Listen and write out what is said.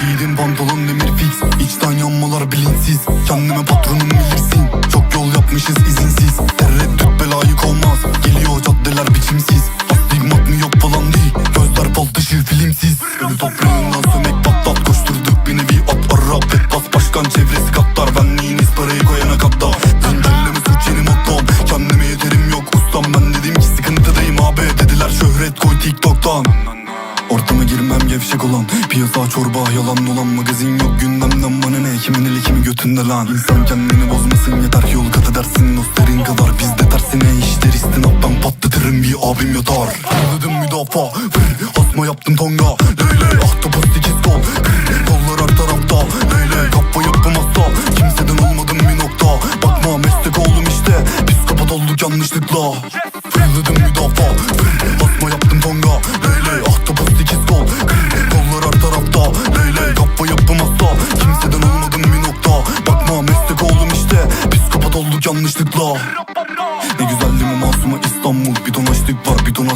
Giydim pantolon demir fix. İçten yanmalar bilinçsiz. Kendime patronum bilirsin. Çok yol yapmışız izinsiz. Tereddüt belayı olmaz Geliyor caddeler biçimsiz. Astigmat mı yok falan değil. Gözler bal dışı filmsiz. Ölü toprağından sömek patlat. Koşturduk bir nevi at Arap et bas başkan çevresi katlar. Benliğiniz parayı koyana katta Zincirleme suç yeni mottom Kendime yeterim yok ustam. Ben dedim ki sıkıntıdayım abi. Dediler şöhret koy tiktoktan Ortama girmem gevşek olan Piyasa çorba yalan olan Magazin yok. Gündemden bana ne? Kimin eli kimi götünde lan? İnsan kendini bozmasın yeter ki yol kat edersin. Nostlerin kadar bizde tersine işler. İstinaptan patlatırım bir abim yatar. Fırladım müdafaa Vır, Asma yaptım tonga. Leyle ahtapot sekiz kol Kollar her tarafta. Leyle kappa yapım hasta Kimseden olmadım bir nokta. Bakma meslek oğlum işte. Psikopat olduk yanlışlıkla. Fırladım müdafaa Vır, Asma işte Psikopat olduk yanlışlıkla. Ne güzeldi mi masuma İstanbul? Bir ton açlık var bir ton